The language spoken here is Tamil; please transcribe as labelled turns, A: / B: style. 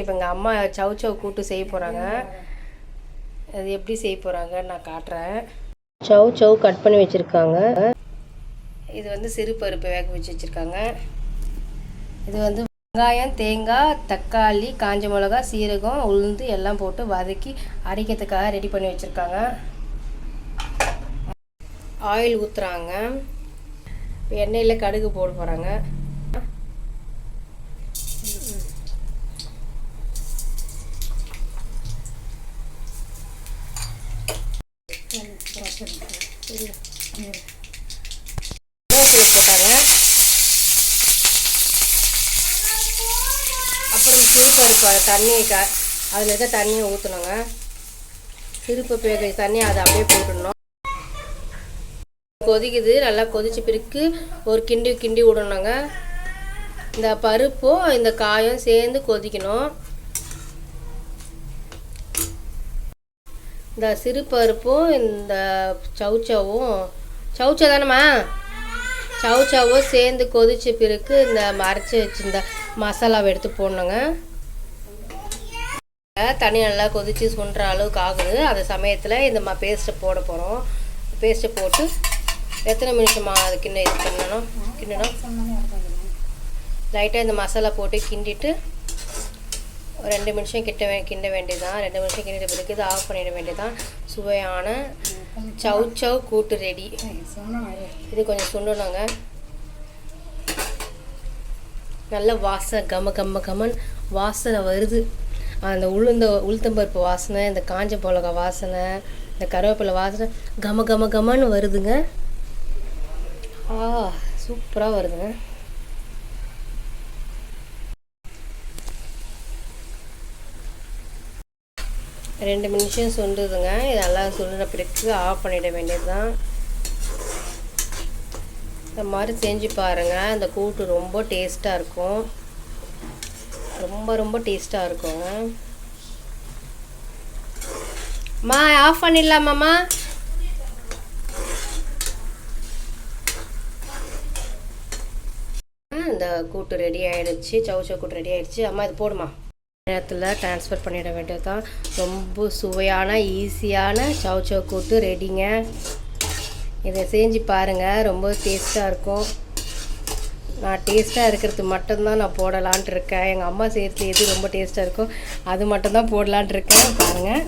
A: இப்போ எங்கள் அம்மா சவு சவு கூட்டு செய்ய போகிறாங்க அது எப்படி செய்ய போகிறாங்க நான் காட்டுறேன். சவு சவு கட் பண்ணி வச்சுருக்காங்க. இது வந்து சிறு பருப்பு வேக வச்சு வச்சுருக்காங்க. இது வந்து வெங்காயம் தேங்காய் தக்காளி காஞ்ச மிளகா சீரகம் உளுந்து எல்லாம் போட்டு வதக்கி அரைக்கிறதுக்காக ரெடி பண்ணி வச்சுருக்காங்க. ஆயில் ஊற்றுறாங்க எண்ணெயில் கடுகு போட போகிறாங்க கருவேப்பிலை போட்டாங்க அப்புறம் சிறுபருப்பு தண்ணி க அதில் இருக்க தண்ணியை ஊற்றணுங்க சிறுபருப்பு வேக தண்ணி அதை அப்படியே போட்டுடணும். கொதிக்குது நல்லா கொதிச்ச பிறகு ஒரு கிண்டி கிண்டி விடணுங்க இந்த பருப்பும் இந்த காயும் சேர்ந்து கொதிக்கணும். இந்த சிறு பருப்பும் இந்த சவுச்சவும் சவுச்சா தானேம்மா சவுச்சாவும் சேர்ந்து கொதிச்ச பிறகு இந்த அரைச்சி வச்சிருந்த மசாலாவை எடுத்து போடணுங்க. தண்ணி நல்லா கொதித்து சுண்டுற அளவுக்கு ஆகுது. அந்த சமயத்தில் இந்த மா பேஸ்ட்டை போட போகிறோம் பேஸ்ட்டை போட்டு எத்தனை நிமிஷமா அது கிண்ண இது பண்ணணும்? கிண்டணும் லைட்டாக இந்த மசாலா போட்டு கிண்டிட்டு ரெண்டு நிமிஷம் கிட்ட வே கிண்ட வேண்டியதான் ரெண்டு நிமிஷம் கிண்டிட்டு பிறகு இது ஆஃப் பண்ணிட வேண்டியதான் சுவையான சவு சவு கூட்டு ரெடி இது கொஞ்சம் சுண்டணுங்க. நல்ல வாசனை கம கம கமன் வாசனை வருது. அந்த உளுந்த உளுத்தம்பருப்பு வாசனை இந்த காஞ்ச மிளகா வாசனை இந்த கருவேப்பிலை வாசனை கம கம கமன்னு வருதுங்க. ஆ சூப்பராக வருதுங்க. ரெண்டு நிமிஷம் சுண்டுதுங்க. இது நல்லா சுண்டுன பிறகு ஆஃப் பண்ணிட வேண்டியது தான் இந்த மாதிரி செஞ்சு பாருங்கள் இந்த கூட்டு ரொம்ப டேஸ்ட்டாக இருக்கும். ரொம்ப ரொம்ப டேஸ்ட்டாக இருக்குங்க மா ஆஃப் பண்ணிடலாமாம்மா? இந்த கூட்டு ரெடி ஆகிடுச்சு சவுச்ச கூட்டு ரெடி ஆகிடுச்சு அம்மா இது போடுமா நேரத்தில் ட்ரான்ஸ்ஃபர் பண்ணிட வேண்டியது தான் ரொம்ப சுவையான ஈஸியான சவுச்ச கூட்டு ரெடிங்க இதை செஞ்சு பாருங்கள் ரொம்ப டேஸ்ட்டாக இருக்கும். நான் டேஸ்ட்டாக இருக்கிறது மட்டும்தான் நான் போடலான்ட்டு இருக்கேன். எங்கள் அம்மா செய்கிறது எது ரொம்ப டேஸ்ட்டாக இருக்கோ அது மட்டும்தான் போடலான்ட்டு இருக்கேன். பாருங்கள்